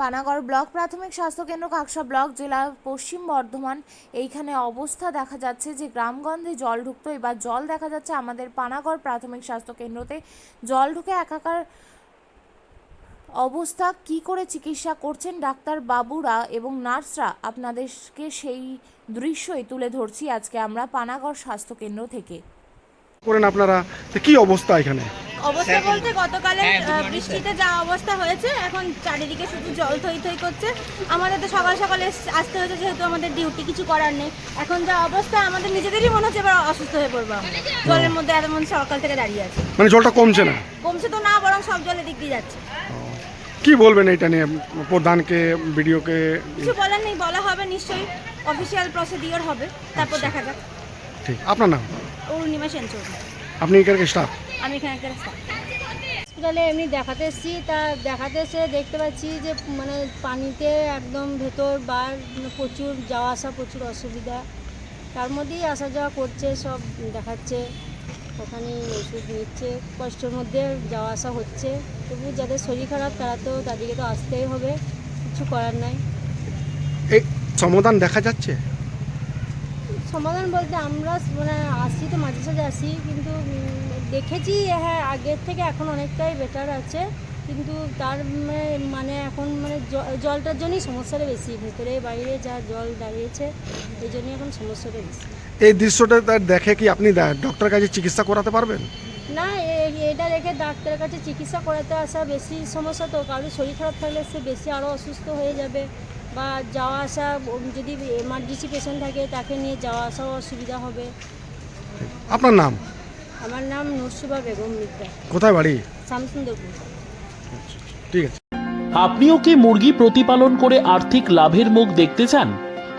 Panagarh block প্রাথমিক স্বাস্থ্যকেন্দ্র Kaksa block জেলা পশ্চিম বর্ধমান। এইখানে অবস্থা দেখা যাচ্ছে যে গ্রামগঞ্জে জল ঢুকতো। এবার জল দেখা যাচ্ছে আমাদের পানাগড় প্রাথমিক স্বাস্থ্যকেন্দ্রতে। জল ঢুকে একাকার অবস্থা। কি করে চিকিৎসা করছেন ডাক্তার বাবুরা এবং নার্সরা? আপনাদেরকে সেই দৃশ্যই তুলে ধরছি আজকে আমরা পানাগড় স্বাস্থ্যকেন্দ্র থেকে। করেন আপনারা কি অবস্থা এখানে? অবস্থা বলতে গতকালে বৃষ্টিতে যা অবস্থা হয়েছে এখন চারিদিকে শুধু জল থই থই করছে। আমাদের তো সকাল সকালে আসতে হয়েছে যেহেতু আমাদের ডিউটি কিছু করার নেই। এখন যা অবস্থা আমাদের নিজেদেরই মনে হচ্ছে এবার অসুস্থ হয়ে পড়ব জলের মধ্যে এত মধ্যে সকাল থেকে দাঁড়িয়ে আছে। মানে জলটা কমছে না? কমছে তো না বরং সব জলে দিক দিয়ে যাচ্ছে। কি বলবেন এটা নিয়ে? প্রধানকে বিডিওকে? কিছু বলার নেই বলা হবে নিশ্চয়ই। অফিসিয়াল প্রসিডিওর হবে তারপর দেখা যাক। ঠিক। আপনার নাম? অরুণিমা সেন আপনি এখানকার স্টাফ আমি এখানে একটা। হসপিটালে এমনি দেখাতে এসেছি তা দেখাতে এসে দেখতে পাচ্ছি যে মানে পানিতে একদম ভেতর বার মানে প্রচুর যাওয়া আসা প্রচুর অসুবিধা। তার মধ্যেই আসা যাওয়া করছে সব দেখাচ্ছে ওখানে ওষুধ নিচ্ছে কষ্টের মধ্যে যাওয়া আসা হচ্ছে। তবু যাদের শরীর খারাপ তারা তো তাদেরকে তো আসতেই হবে কিছু করার নাই। সমাধান দেখা যাচ্ছে? সমাধান বলতে আমরা মানে আসি তো মাঝে সাঝে আসি কিন্তু দেখেছি হ্যাঁ আগের থেকে এখন অনেকটাই বেটার আছে। কিন্তু তার মানে- এখন মানে জলটার জন্যই সমস্যাটা বেশি। ভেতরে বাইরে যা জল দাঁড়িয়েছে এই জন্যই এখন সমস্যাটা বেশি। এই দৃশ্যটা তার দেখে কি আপনি ডক্টরের কাছে চিকিৎসা করাতে পারবেন? না এটা রেখে ডাক্তারের কাছে চিকিৎসা করাতে আসা বেশি সমস্যা তো। কারোর শরীর খারাপ থাকলে সে বেশি আরও অসুস্থ হয়ে যাবে। বা যাওয়া আসা যদি এমার্জেন্সি পেশেন্ট থাকে তাকে নিয়ে যাওয়া আসাও অসুবিধা হবে। আপনার নাম? আমার নাম নুরসুবা বেগম মিত্রা। কোথায় বাড়ি? শামসুন্দরপুর ঠিক আছে। আপনিও কি মুরগি প্রতিপালন করে আর্থিক লাভের মুখ দেখতে চান?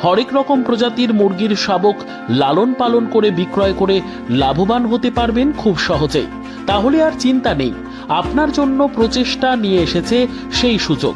হরেক রকম প্রজাতির মুরগির শাবক লালন পালন করে বিক্রয় করে লাভবান হতে পারবেন খুব সহজেই। তাহলে আর চিন্তা নেই আপনার জন্য প্রচেষ্টা নিয়ে এসেছে সেই সুযোগ।